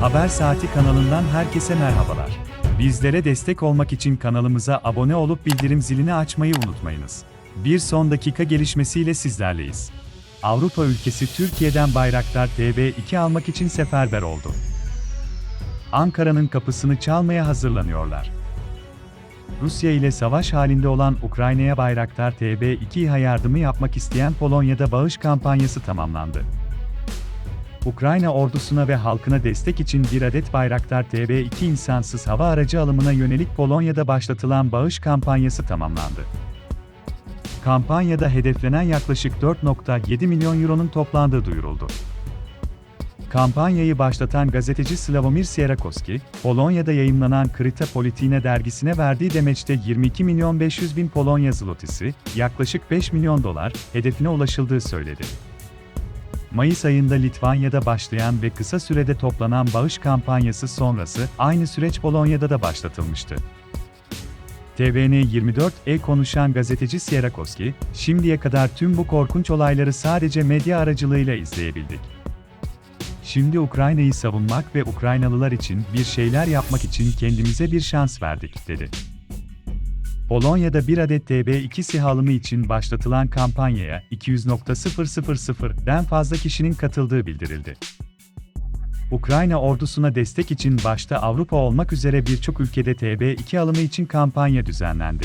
Haber Saati kanalından herkese merhabalar. Bizlere destek olmak için kanalımıza abone olup bildirim zilini açmayı unutmayınız. Bir son dakika gelişmesiyle sizlerleyiz. Avrupa ülkesi Türkiye'den Bayraktar TB2 almak için seferber oldu. Ankara'nın kapısını çalmaya hazırlanıyorlar. Rusya ile savaş halinde olan Ukrayna'ya Bayraktar TB2 İHA yardımı yapmak isteyen Polonya'da bağış kampanyası tamamlandı. Ukrayna ordusuna ve halkına destek için bir adet Bayraktar TB2 insansız hava aracı alımına yönelik Polonya'da başlatılan bağış kampanyası tamamlandı. Kampanyada hedeflenen yaklaşık 4.7 milyon euronun toplandığı duyuruldu. Kampanyayı başlatan gazeteci Slavomir Sierakowski, Polonya'da yayımlanan Krita Politine dergisine verdiği demeçte 22 milyon 500 bin Polonya zlotisi, yaklaşık 5 milyon dolar, hedefine ulaşıldığı söyledi. Mayıs ayında Litvanya'da başlayan ve kısa sürede toplanan bağış kampanyası sonrası aynı süreç Polonya'da da başlatılmıştı. TVN24'e konuşan gazeteci Sierakowski, şimdiye kadar tüm bu korkunç olayları sadece medya aracılığıyla izleyebildik. Şimdi Ukrayna'yı savunmak ve Ukraynalılar için bir şeyler yapmak için kendimize bir şans verdik, dedi. Polonya'da bir adet TB2 SİHA alımı için başlatılan kampanyaya 200.000'den fazla kişinin katıldığı bildirildi. Ukrayna ordusuna destek için başta Avrupa olmak üzere birçok ülkede TB2 alımı için kampanya düzenlendi.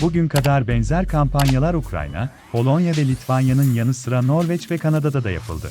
Bugün kadar benzer kampanyalar Ukrayna, Polonya ve Litvanya'nın yanı sıra Norveç ve Kanada'da da yapıldı.